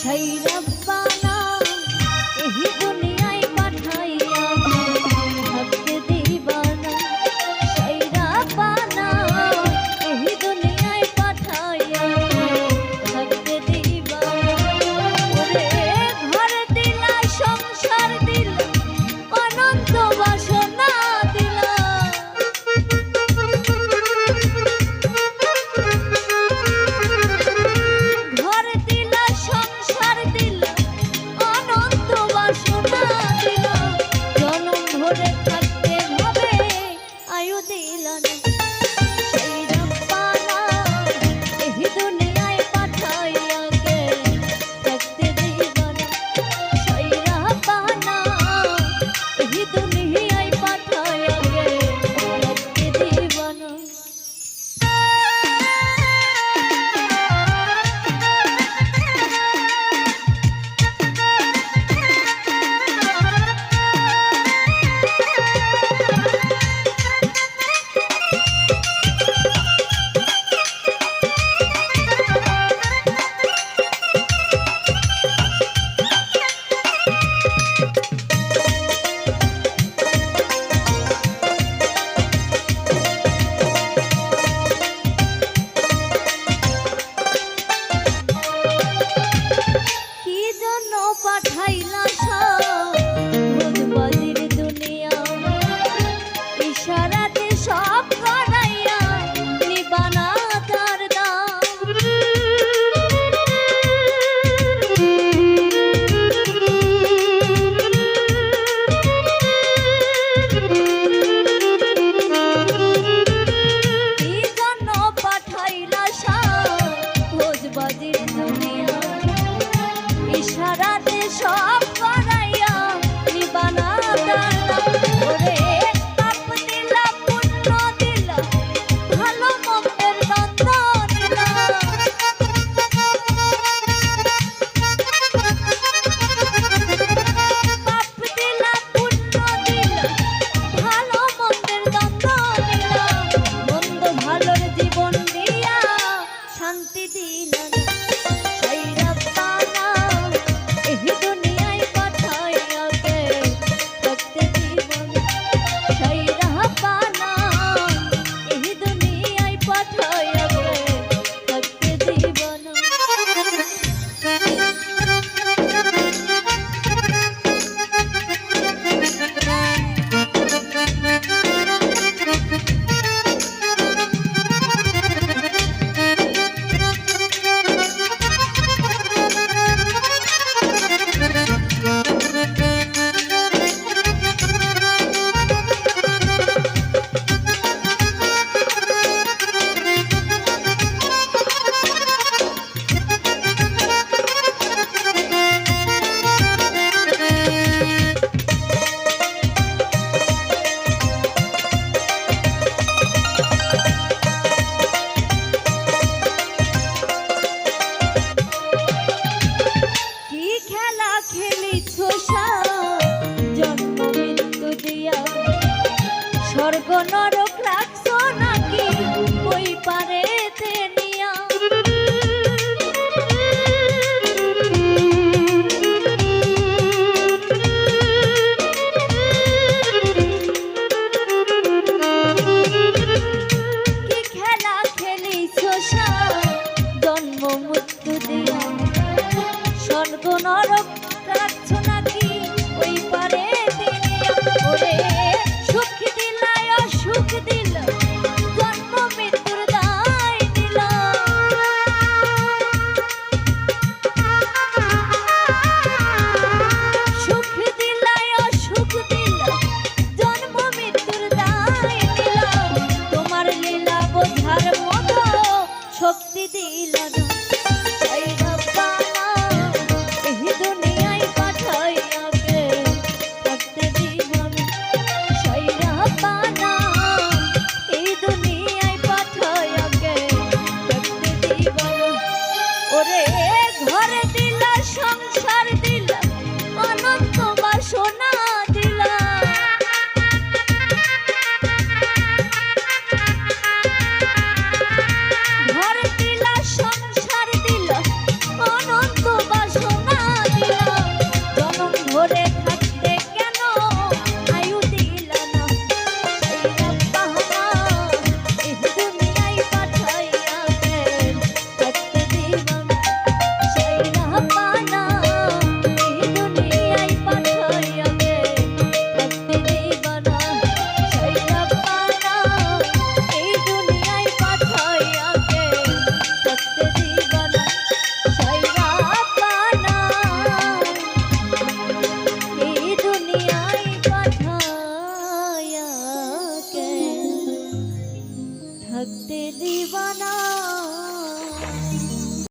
Shayra স্বর্গ নরক রাখছো নাকি? ওই পারে নিয়া। খেলা খেলিছো জন্ম মৃত্যু দিয়া। স্বর্গ নরক রাখছো নাকি? ছিল